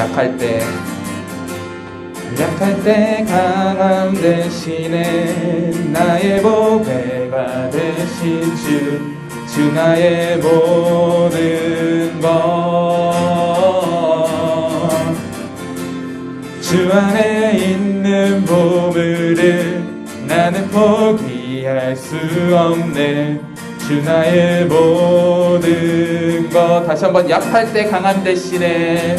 약할 때 약할 때 강함 대신에 나의 보배가 되신 주, 주 나의 모든 것. 주 안에 있는 보물을 나는 포기할 수 없네. 주 나의 모든 것. 다시 한번 약할 때 강함 대신에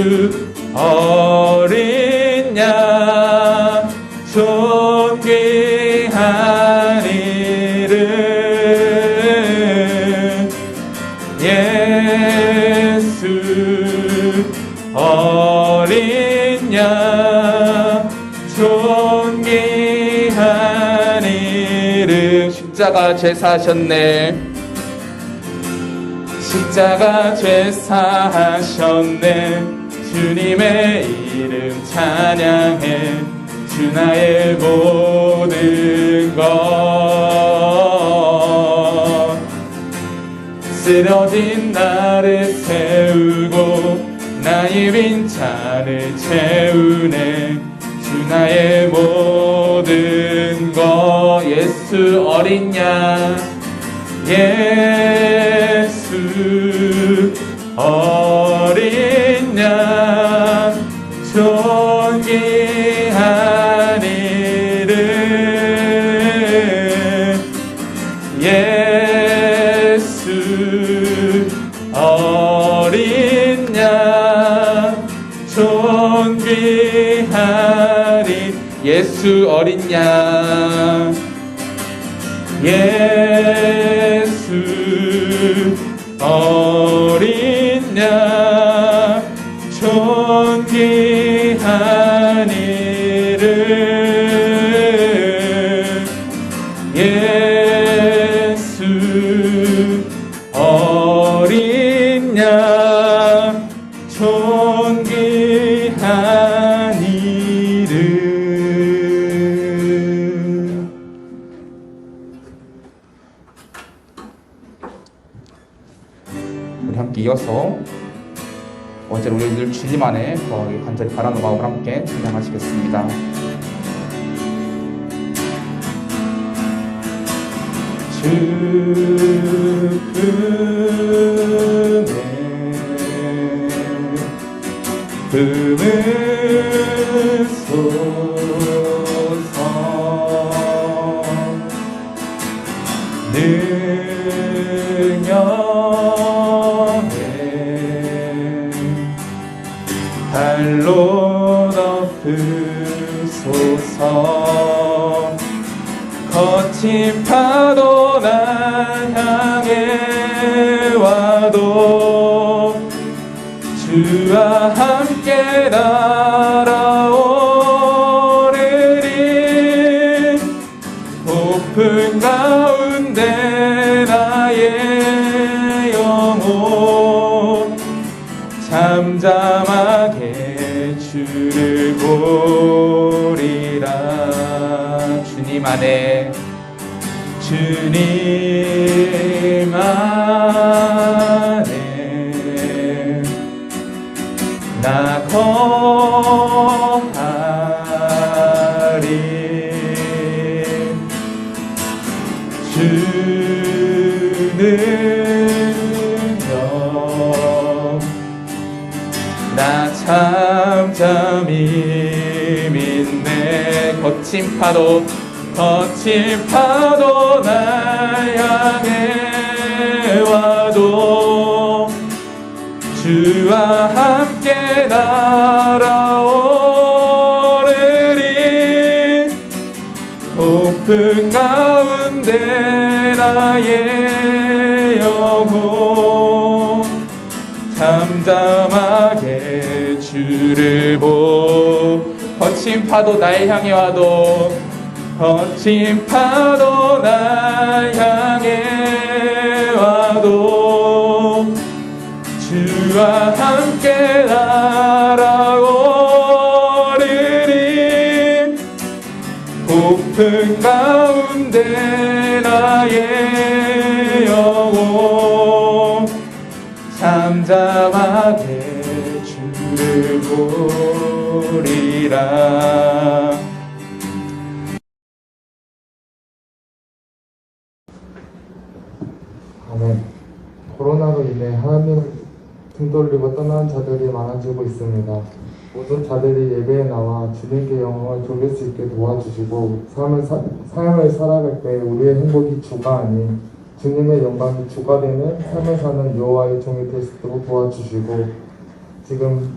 수 어린 양 이름 예수 어린 양 이름 십자가 제사하셨네. 십자가 죄 사하셨네 주님의 이름 찬양해. 주 나의 모든 것. 쓰러진 나를 세우고 나의 빈잔을 채우네. 주 나의 모든 것. 예수 어린 양. 예수 어린 예수 어린 양. 예수 어린 이어서 언제나 우리 늘 주님 안에 거하기 간절히 바라는 마음을 함께 찬양하시겠습니다. 주음에 흠 거친 파도 날 향해 와도 주와 함께 날아오르리. 높은 가운데 나의 영혼 잠잠하게 주를 보리라. 주님 안에 주님 안에 나 거하리. 주는 나 잠잠히 믿네. 거친 파도 거친 파도 날 향해 와도 주와 함께 날아오르리. 높은 가운데 나의 영혼 잠잠 잠잠하게 주를 보. 거친 파도 날 향해 와도 거친 파도 날 향해 와도 주와 함께 날아오르리 높은 가운데 나의 영혼 잠잠하게 주를 보리라 모든 자들이 예배에 나와 주님께 영광을 돌릴 수 있게 도와주시고 삶을 사, 삶을 살아갈 때 우리의 행복이 주가 아닌 주님의 영광이 주가 되는 삶을 사는 여호와의 종이 될 수 있도록 도와주시고 지금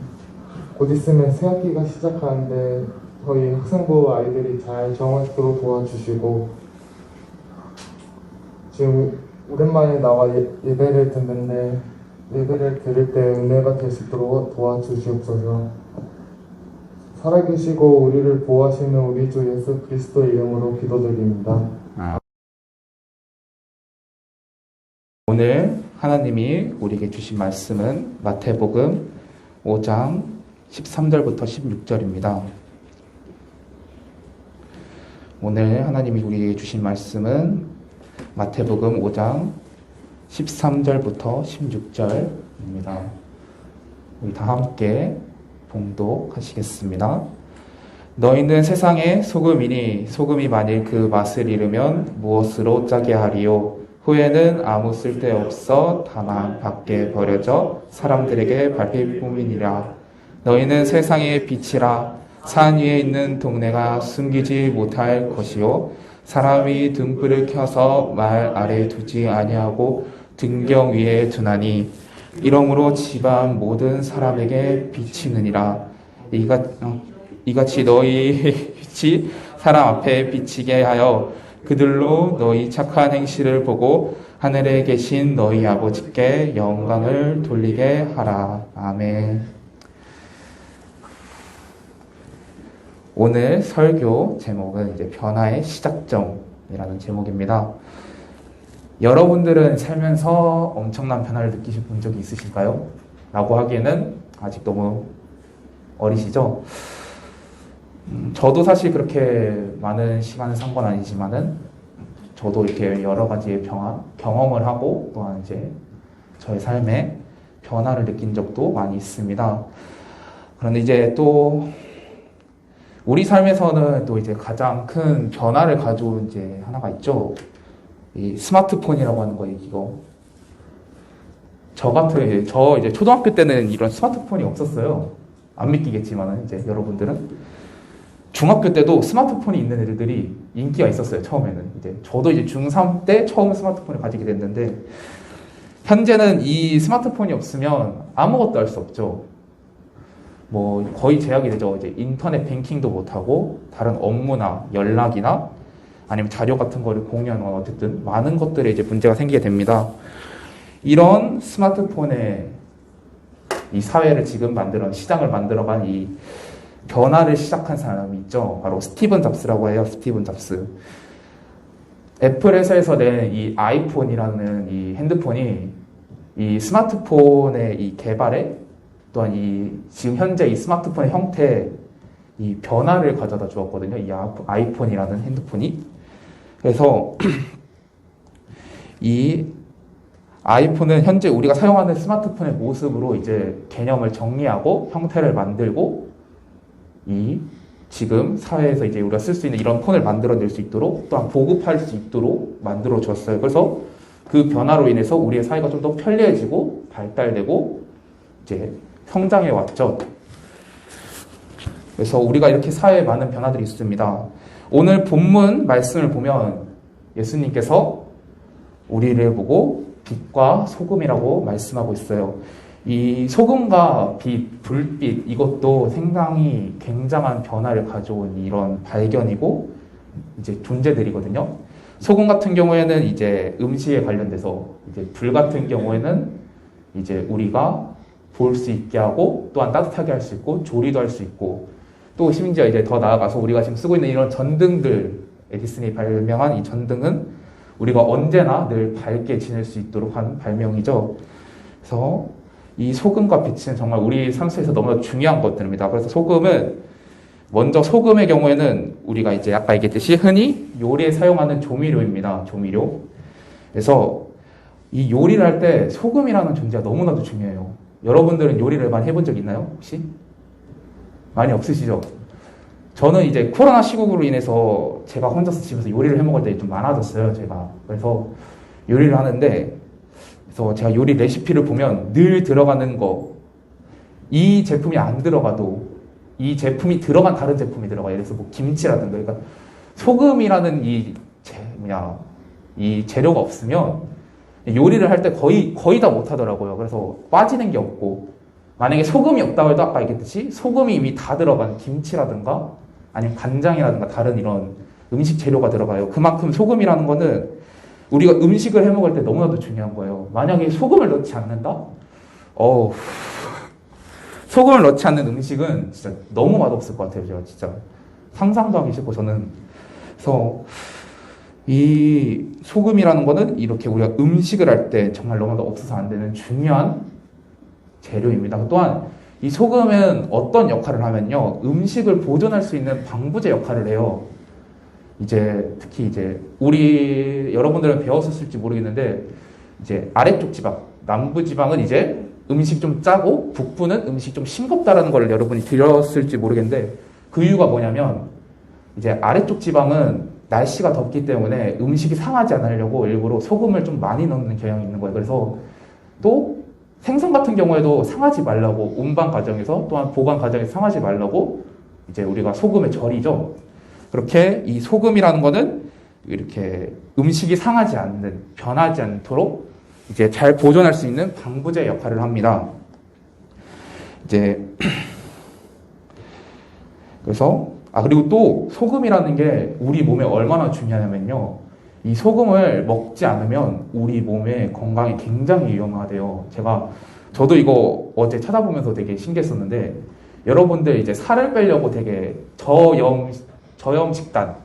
곧 있으면 새학기가 시작하는데 저희 학생부 아이들이 잘 정화하도록 도와주시고 지금 오랜만에 나와 예, 예배를 듣는데 예배를 들을 때 은혜가 될 수 있도록 도와주시옵소서. 살아계시고 우리를 보호하시는 우리 주 예수 그리스도 이름으로 기도드립니다. 오늘 하나님이 우리에게 주신 말씀은 마태복음 5장 13절부터 16절입니다. 오늘 하나님이 우리에게 주신 말씀은 마태복음 5장 13절부터 16절입니다. 우리 다 함께 봉독하시겠습니다. 너희는 세상의 소금이니 소금이 만일 그 맛을 잃으면 무엇으로 짜게 하리요? 후에는 아무 쓸데 없어 다만 밖에 버려져 사람들에게 밟힐뿐이니라. 너희는 세상의 빛이라 산 위에 있는 동네가 숨기지 못할 것이요 사람이 등불을 켜서 말 아래 두지 아니하고 등경 위에 두나니 이러므로 집안 모든 사람에게 비치느니라 이같, 어, 이같이 너희 빛이 사람 앞에 비치게 하여 그들로 너희 착한 행실을 보고 하늘에 계신 너희 아버지께 영광을 돌리게 하라. 아멘. 오늘 설교 제목은 이제 변화의 시작점이라는 제목입니다. 여러분들은 살면서 엄청난 변화를 느끼신 본 적이 있으실까요? 라고 하기에는 아직 너무 어리시죠? 음, 저도 사실 그렇게 많은 시간을 산 건 아니지만은 저도 이렇게 여러 가지의 변화, 경험을 하고 또한 이제 저의 삶에 변화를 느낀 적도 많이 있습니다. 그런데 이제 또 우리 삶에서는 또 이제 가장 큰 변화를 가져온 이제 하나가 있죠. 이 스마트폰이라고 하는 거예요, 이거. 저 같은, 저 이제 초등학교 때는 이런 스마트폰이 없었어요. 안 믿기겠지만은, 이제 여러분들은. 중학교 때도 스마트폰이 있는 애들이 인기가 있었어요, 처음에는. 이제 저도 이제 중3 때 처음 스마트폰을 가지게 됐는데, 현재는 이 스마트폰이 없으면 아무것도 할 수 없죠. 뭐 거의 제약이 되죠. 이제 인터넷 뱅킹도 못하고 다른 업무나 연락이나 아니면 자료 같은 거를 공유하는 어쨌든 많은 것들에 이제 문제가 생기게 됩니다. 이런 스마트폰에 이 사회를 지금 만들어 시장을 만들어간 이 변화를 시작한 사람이 있죠. 바로 스티븐 잡스라고 해요. 스티븐 잡스. 애플 회사에서 낸 이 아이폰이라는 이 핸드폰이 이 스마트폰의 이 개발에 또한 이 지금 현재 이 스마트폰의 형태에 이 변화를 가져다 주었거든요. 이 아이폰이라는 핸드폰이. 그래서 이 아이폰은 현재 우리가 사용하는 스마트폰의 모습으로 이제 개념을 정리하고 형태를 만들고 이 지금 사회에서 이제 우리가 쓸 수 있는 이런 폰을 만들어낼 수 있도록 또한 보급할 수 있도록 만들어 줬어요. 그래서 그 변화로 인해서 우리의 사회가 좀 더 편리해지고 발달되고 이제 성장해 왔죠. 그래서 우리가 이렇게 사회에 많은 변화들이 있습니다. 오늘 본문 말씀을 보면 예수님께서 우리를 보고 빛과 소금이라고 말씀하고 있어요. 이 소금과 빛, 불빛 이것도 생강이 굉장한 변화를 가져온 이런 발견이고 이제 존재들이거든요. 소금 같은 경우에는 이제 음식에 관련돼서 이제 불 같은 경우에는 이제 우리가 볼 수 있게 하고 또한 따뜻하게 할 수 있고 조리도 할 수 있고 또 심지어 이제 더 나아가서 우리가 지금 쓰고 있는 이런 전등들 에디슨이 발명한 이 전등은 우리가 언제나 늘 밝게 지낼 수 있도록 한 발명이죠. 그래서 이 소금과 빛은 정말 우리 삶 속에서 너무나 중요한 것들입니다. 그래서 소금은 먼저 소금의 경우에는 우리가 이제 아까 얘기했듯이 흔히 요리에 사용하는 조미료입니다. 조미료. 그래서 이 요리를 할 때 소금이라는 존재가 너무나도 중요해요. 여러분들은 요리를 많이 해본 적 있나요? 혹시? 많이 없으시죠? 저는 이제 코로나 시국으로 인해서 제가 혼자서 집에서 요리를 해 먹을 때 좀 많아졌어요, 제가. 그래서 요리를 하는데, 그래서 제가 요리 레시피를 보면 늘 들어가는 거, 이 제품이 안 들어가도 이 제품이 들어간 다른 제품이 들어가요. 예를 들어서 뭐 김치라든가, 그러니까 소금이라는 이, 제, 뭐냐, 이 재료가 없으면 요리를 할 때 거의, 거의 다 못하더라고요. 그래서 빠지는 게 없고, 만약에 소금이 없다고 해도 아까 얘기했듯이 소금이 이미 다 들어간 김치라든가 아니면 간장이라든가 다른 이런 음식 재료가 들어가요. 그만큼 소금이라는 거는 우리가 음식을 해 먹을 때 너무나도 중요한 거예요. 만약에 소금을 넣지 않는다? 어우, 소금을 넣지 않는 음식은 진짜 너무 맛없을 것 같아요. 제가 진짜 상상도 하기 싫고 저는 그래서 이 소금이라는 거는 이렇게 우리가 음식을 할 때 정말 너무나도 없어서 안 되는 중요한 재료입니다. 또한 이 소금은 어떤 역할을 하면요. 음식을 보존할 수 있는 방부제 역할을 해요. 이제 특히 이제 우리 여러분들은 배웠었을지 모르겠는데 이제 아래쪽 지방, 남부 지방은 이제 음식 좀 짜고 북부는 음식 좀 싱겁다라는 걸 여러분이 들었을지 모르겠는데 그 이유가 뭐냐면 이제 아래쪽 지방은 날씨가 덥기 때문에 음식이 상하지 않으려고 일부러 소금을 좀 많이 넣는 경향이 있는 거예요. 그래서 또 생선 같은 경우에도 상하지 말라고 운반 과정에서 또한 보관 과정에서 상하지 말라고 이제 우리가 소금을 절이죠. 그렇게 이 소금이라는 거는 이렇게 음식이 상하지 않는 변하지 않도록 이제 잘 보존할 수 있는 방부제 역할을 합니다. 이제 그래서 아 그리고 또 소금이라는 게 우리 몸에 얼마나 중요하냐면요. 이 소금을 먹지 않으면 우리 몸의 건강이 굉장히 위험하대요. 제가 저도 이거 어제 찾아보면서 되게 신기했었는데 여러분들 이제 살을 빼려고 되게 저염 저염 식단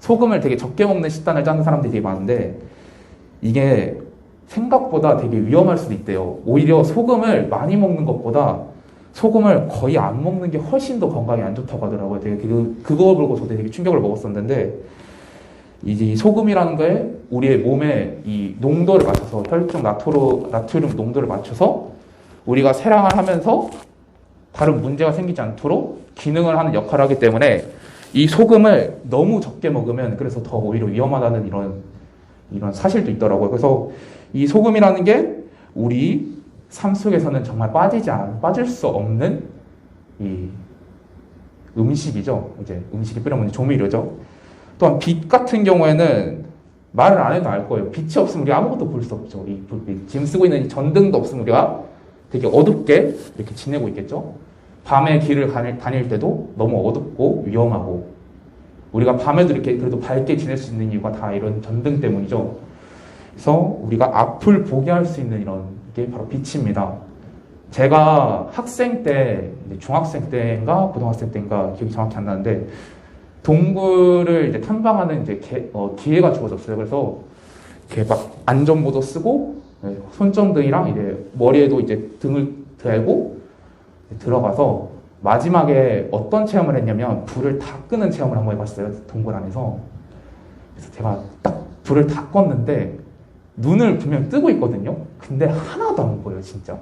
소금을 되게 적게 먹는 식단을 짜는 사람들이 되게 많은데 이게 생각보다 되게 위험할 수도 있대요. 오히려 소금을 많이 먹는 것보다 소금을 거의 안 먹는 게 훨씬 더 건강에 안 좋다고 하더라고요. 되게 그, 그거 보고 저도 되게 충격을 먹었었는데 이 소금이라는 게 우리의 몸에 이 농도를 맞춰서 혈중 나트로, 나트륨 농도를 맞춰서 우리가 세랑을 하면서 다른 문제가 생기지 않도록 기능을 하는 역할을 하기 때문에 이 소금을 너무 적게 먹으면 그래서 더 오히려 위험하다는 이런 이런 사실도 있더라고요. 그래서 이 소금이라는 게 우리 삶 속에서는 정말 빠지지 않, 빠질 수 없는 이 음식이죠. 이제 음식이 뿌려 먹는 조미료죠. 또한 빛 같은 경우에는 말을 안 해도 알 거예요. 빛이 없으면 우리 아무것도 볼 수 없죠. 이 불빛. 지금 쓰고 있는 이 전등도 없으면 우리가 되게 어둡게 이렇게 지내고 있겠죠. 밤에 길을 다닐, 다닐 때도 너무 어둡고 위험하고 우리가 밤에도 이렇게 그래도 밝게 지낼 수 있는 이유가 다 이런 전등 때문이죠. 그래서 우리가 앞을 보게 할 수 있는 이런 게 바로 빛입니다. 제가 학생 때, 중학생 때인가 고등학생 때인가 기억이 정확히 안 나는데 동굴을 이제 탐방하는 이제 개, 어, 기회가 주어졌어요. 그래서 이렇게 막 안전모도 쓰고 네, 손전등이랑 이제 머리에도 이제 등을 달고 들어가서 마지막에 어떤 체험을 했냐면 불을 다 끄는 체험을 한번 해봤어요. 동굴 안에서. 그래서 제가 딱 불을 다 껐는데 눈을 분명 뜨고 있거든요. 근데 하나도 안 보여요, 진짜.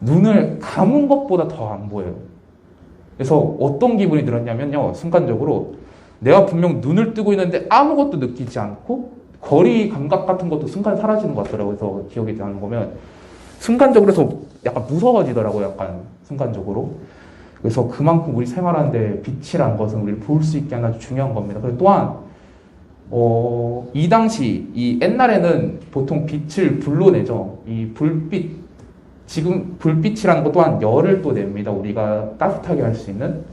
눈을 감은 것보다 더 안 보여요. 그래서 어떤 기분이 들었냐면요, 순간적으로 내가 분명 눈을 뜨고 있는데 아무것도 느끼지 않고 거리 감각 같은 것도 순간 사라지는 것 같더라고요. 그래서 기억이 나는 거면 순간적으로 해서 약간 무서워지더라고요, 약간 순간적으로. 그래서 그만큼 우리 생활하는데 빛이라는 것은 우리를 볼 수 있게 하는 아주 중요한 겁니다. 그리고 또한 어, 이 당시, 이 옛날에는 보통 빛을 불로 내죠. 이 불빛, 지금 불빛이라는 것 또한 열을 또 냅니다. 우리가 따뜻하게 할 수 있는.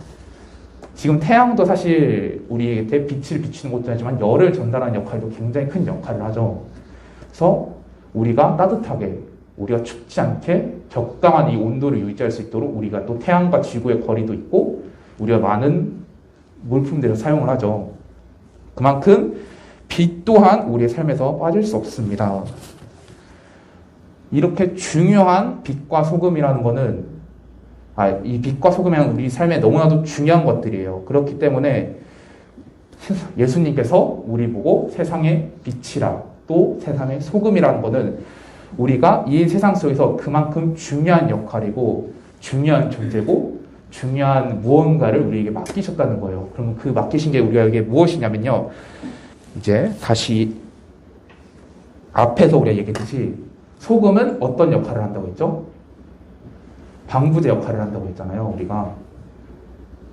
지금 태양도 사실 우리에게 빛을 비추는 것도 하지만 열을 전달하는 역할도 굉장히 큰 역할을 하죠. 그래서 우리가 따뜻하게 우리가 춥지 않게 적당한 이 온도를 유지할 수 있도록 우리가 또 태양과 지구의 거리도 있고 우리가 많은 물품들을 사용을 하죠. 그만큼 빛 또한 우리의 삶에서 빠질 수 없습니다. 이렇게 중요한 빛과 소금이라는 것은 아, 이 빛과 소금이란 우리 삶에 너무나도 중요한 것들이에요. 그렇기 때문에 예수님께서 우리 보고 세상의 빛이라 또 세상의 소금이라는 것은 우리가 이 세상 속에서 그만큼 중요한 역할이고 중요한 존재고 중요한 무언가를 우리에게 맡기셨다는 거예요. 그러면 그 맡기신 게 우리에게 무엇이냐면요. 이제 다시 앞에서 우리가 얘기했듯이 소금은 어떤 역할을 한다고 했죠? 방부제 역할을 한다고 했잖아요. 우리가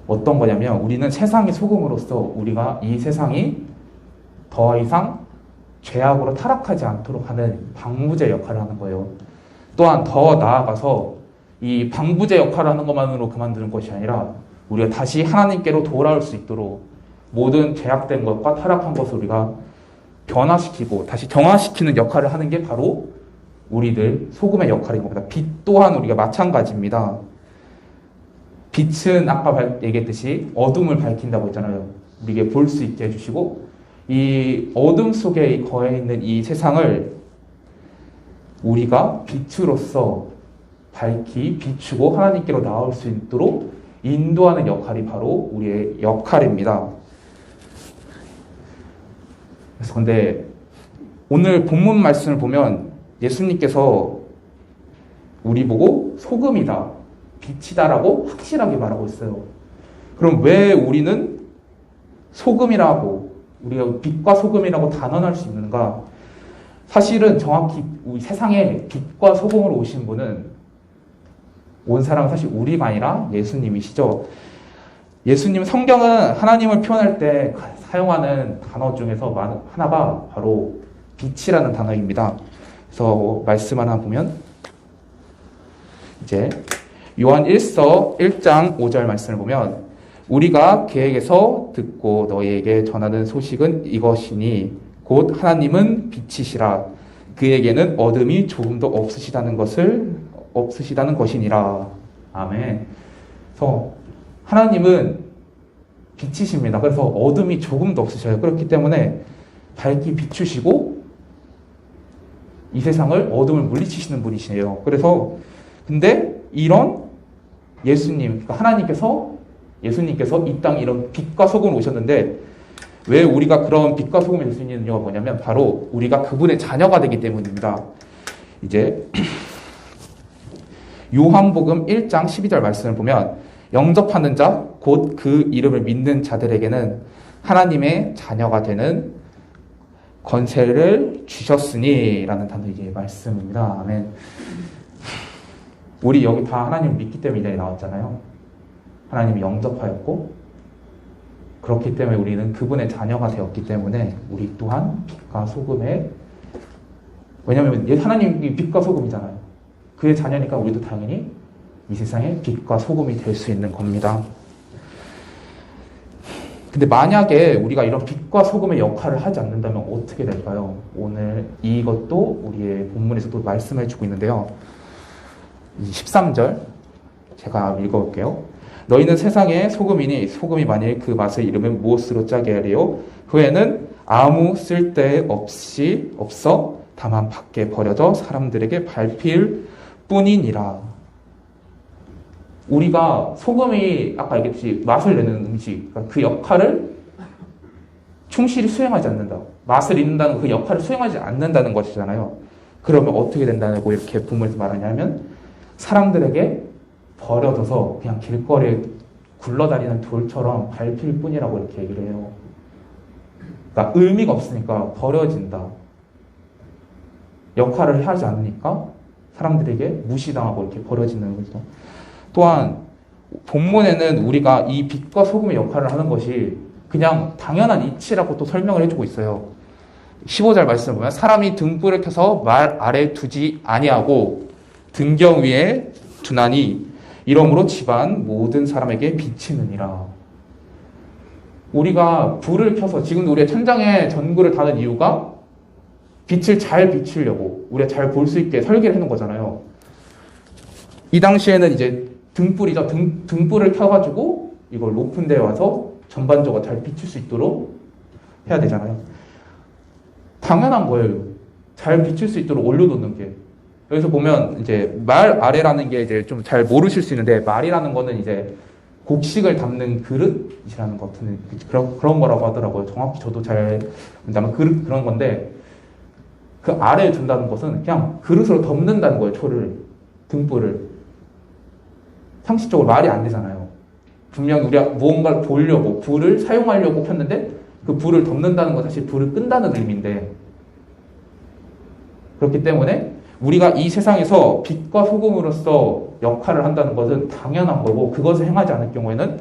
어떤 거냐면 우리는 세상의 소금으로서 우리가 이 세상이 더 이상 죄악으로 타락하지 않도록 하는 방부제 역할을 하는 거예요. 또한 더 나아가서 이 방부제 역할을 하는 것만으로 그만두는 것이 아니라 우리가 다시 하나님께로 돌아올 수 있도록 모든 죄악된 것과 타락한 것을 우리가 변화시키고 다시 정화시키는 역할을 하는 게 바로 우리들 소금의 역할인 겁니다. 빛 또한 우리가 마찬가지입니다. 빛은 아까 발- 얘기했듯이 어둠을 밝힌다고 했잖아요. 우리에게 볼 수 있게 해주시고 이 어둠 속에 거해 있는 이 세상을 우리가 빛으로서 밝히 비추고 하나님께로 나올 수 있도록 인도하는 역할이 바로 우리의 역할입니다. 그래서 근데 오늘 본문 말씀을 보면 예수님께서 우리 보고 소금이다, 빛이다라고 확실하게 말하고 있어요. 그럼 왜 우리는 소금이라고 우리가 빛과 소금이라고 단언할 수 있는가? 사실은 정확히 우리 세상에 빛과 소금으로 오신 분은 온 사람은 사실 우리가 아니라 예수님이시죠. 예수님 성경은 하나님을 표현할 때 사용하는 단어 중에서 하나가 바로 빛이라는 단어입니다. 그래서 말씀 하나 보면 이제 요한 1서 1장 5절 말씀을 보면 우리가 계획에서 듣고 너희에게 전하는 소식은 이것이니 곧 하나님은 빛이시라 그에게는 어둠이 조금도 없으시다는 것을 없으시다는 것이니라 아멘. 그래서 하나님은 빛이십니다. 그래서 어둠이 조금도 없으셔요. 그렇기 때문에 밝게 비추시고 이 세상을 어둠을 물리치시는 분이시네요. 그래서 근데 이런 예수님, 그러니까 하나님께서 예수님께서 이 땅에 이런 빛과 소금을 오셨는데 왜 우리가 그런 빛과 소금이 될 수 있는 이유가 뭐냐면 바로 우리가 그분의 자녀가 되기 때문입니다. 이제 요한복음 1장 12절 말씀을 보면 영접하는 자, 곧 그 이름을 믿는 자들에게는 하나님의 자녀가 되는 권세를 주셨으니 라는 단어 이제 말씀입니다. 아멘. 우리 여기 다 하나님 믿기 때문에 이 자리에 나왔잖아요. 하나님이 영접하였고 그렇기 때문에 우리는 그분의 자녀가 되었기 때문에 우리 또한 빛과 소금의 왜냐하면 하나님이 빛과 소금이잖아요. 그의 자녀니까 우리도 당연히 이 세상에 빛과 소금이 될 수 있는 겁니다. 근데 만약에 우리가 이런 빛과 소금의 역할을 하지 않는다면 어떻게 될까요? 오늘 이것도 우리의 본문에서도 말씀해 주고 있는데요. 13절 제가 읽어볼게요. 너희는 세상의 소금이니 소금이 만일 그 맛을 잃으면 무엇으로 짜게 하리요? 후에는 아무 쓸데 없이 없어 다만 밖에 버려져 사람들에게 밟힐 뿐이니라. 우리가 소금이 아까 얘기했듯이 맛을 내는 음식 그러니까 그 역할을 충실히 수행하지 않는다. 맛을 잃는다는 그 역할을 수행하지 않는다는 것이잖아요. 그러면 어떻게 된다고 이렇게 부모에서 말하냐면 사람들에게 버려져서 그냥 길거리에 굴러다니는 돌처럼 밟힐 뿐이라고 이렇게 얘기를 해요. 그러니까 의미가 없으니까 버려진다. 역할을 하지 않으니까 사람들에게 무시당하고 이렇게 버려지는 거죠. 또한 본문에는 우리가 이 빛과 소금의 역할을 하는 것이 그냥 당연한 이치라고 또 설명을 해주고 있어요. 15절 말씀을 보면 사람이 등불을 켜서 말 아래 두지 아니하고 등경 위에 두나니 이러므로 집안 모든 사람에게 비치느니라. 우리가 불을 켜서 지금 우리가 천장에 전구를 다는 이유가 빛을 잘 비추려고 우리가 잘 볼 수 있게 설계를 해놓은 거잖아요. 이 당시에는 이제 등불이죠. 등, 등불을 켜가지고 이걸 높은 데 와서 전반적으로 잘 비출 수 있도록 해야 되잖아요. 당연한 거예요. 잘 비출 수 있도록 올려놓는 게. 여기서 보면 이제 말 아래라는 게 이제 좀 잘 모르실 수 있는데 말이라는 거는 이제 곡식을 담는 그릇이라는 것 같은 그런 그런 거라고 하더라고요. 정확히 저도 잘 모르지만 그릇 그런 건데 그 아래에 둔다는 것은 그냥 그릇으로 덮는다는 거예요. 초를 등불을 상식적으로 말이 안 되잖아요. 분명 우리가 무언가를 보려고 불을 사용하려고 폈는데 그 불을 덮는다는 건 사실 불을 끈다는 의미인데 그렇기 때문에 우리가 이 세상에서 빛과 소금으로서 역할을 한다는 것은 당연한 거고 그것을 행하지 않을 경우에는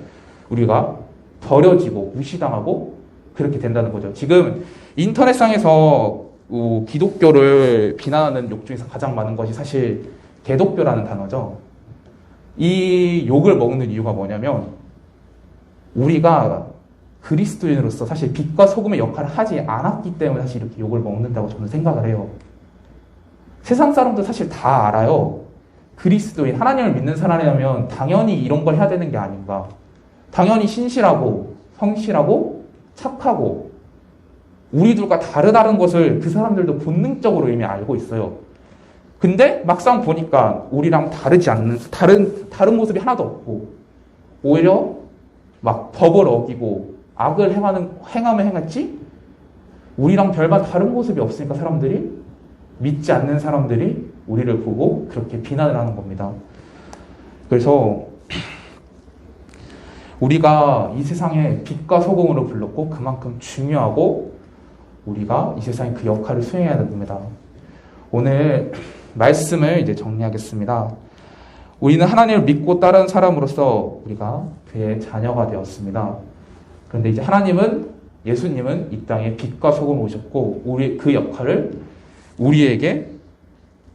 우리가 버려지고 무시당하고 그렇게 된다는 거죠. 지금 인터넷상에서 어, 기독교를 비난하는 욕 중에서 가장 많은 것이 사실 개독교라는 단어죠. 이 욕을 먹는 이유가 뭐냐면 우리가 그리스도인으로서 사실 빛과 소금의 역할을 하지 않았기 때문에 사실 이렇게 욕을 먹는다고 저는 생각을 해요. 세상 사람도 사실 다 알아요. 그리스도인, 하나님을 믿는 사람이라면 당연히 이런 걸 해야 되는 게 아닌가. 당연히 신실하고, 성실하고, 착하고, 우리들과 다르다는 것을 그 사람들도 본능적으로 이미 알고 있어요. 근데 막상 보니까 우리랑 다르지 않는, 다른, 다른 모습이 하나도 없고, 오히려 막 법을 어기고, 악을 행하는, 행하면 행했지? 우리랑 별반 다른 모습이 없으니까 사람들이 믿지 않는 사람들이 우리를 보고 그렇게 비난을 하는 겁니다. 그래서 우리가 이 세상에 빛과 소금으로 불렀고 그만큼 중요하고 우리가 이 세상에 그 역할을 수행해야 됩니다. 오늘 말씀을 이제 정리하겠습니다. 우리는 하나님을 믿고 따르는 사람으로서 우리가 그의 자녀가 되었습니다. 그런데 이제 하나님은 예수님은 이 땅에 빛과 소금 오셨고 우리 그 역할을 우리에게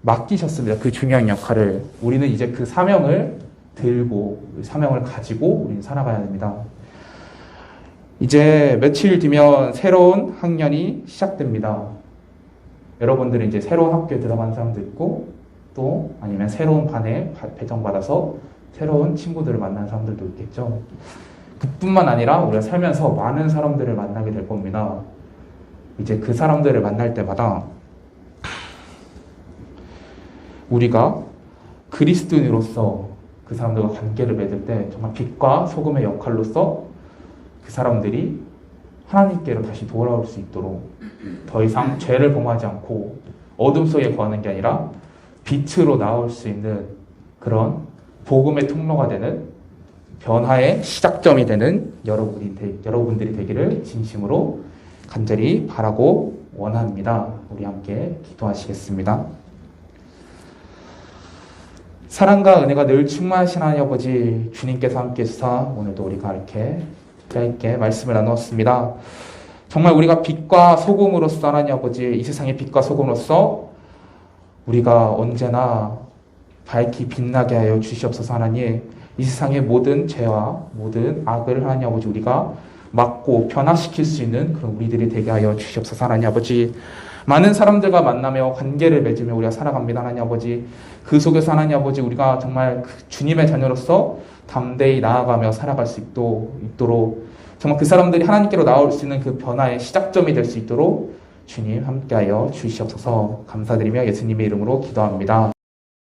맡기셨습니다. 그 중요한 역할을 우리는 이제 그 사명을 들고 사명을 가지고 우리는 살아가야 됩니다. 이제 며칠 뒤면 새로운 학년이 시작됩니다. 여러분들은 이제 새로운 학교에 들어간 사람도 있고 또 아니면 새로운 반에 배정받아서 새로운 친구들을 만난 사람들도 있겠죠. 그뿐만 아니라 우리가 살면서 많은 사람들을 만나게 될 겁니다. 이제 그 사람들을 만날 때마다 우리가 그리스도인으로서 그 사람들과 관계를 맺을 때 정말 빛과 소금의 역할로서 그 사람들이 하나님께로 다시 돌아올 수 있도록 더 이상 죄를 범하지 않고 어둠 속에 거하는 게 아니라 빛으로 나올 수 있는 그런 복음의 통로가 되는 변화의 시작점이 되는 여러분이 되, 여러분들이 되기를 진심으로 간절히 바라고 원합니다. 우리 함께 기도하시겠습니다. 사랑과 은혜가 늘 충만하신 하나님 아버지 주님께서 함께 해주사 오늘도 우리가 이렇게 짧게 말씀을 나누었습니다. 정말 우리가 빛과 소금으로서 하나님 아버지? 이 세상의 빛과 소금으로서 우리가 언제나 밝히 빛나게 하여 주시옵소서 하나님. 이 세상의 모든 죄와 모든 악을 하나님 아버지 우리가 막고 변화시킬 수 있는 그런 우리들이 되게 하여 주시옵소서 하나님 아버지. 많은 사람들과 만나며 관계를 맺으며 우리가 살아갑니다 하나님 아버지. 그 속에서 하나님 아버지 우리가 정말 그 주님의 자녀로서 담대히 나아가며 살아갈 수 있도록, 있도록 정말 그 사람들이 하나님께로 나올 수 있는 그 변화의 시작점이 될 수 있도록 주님 함께하여 주시옵소서 감사드리며 예수님의 이름으로 기도합니다.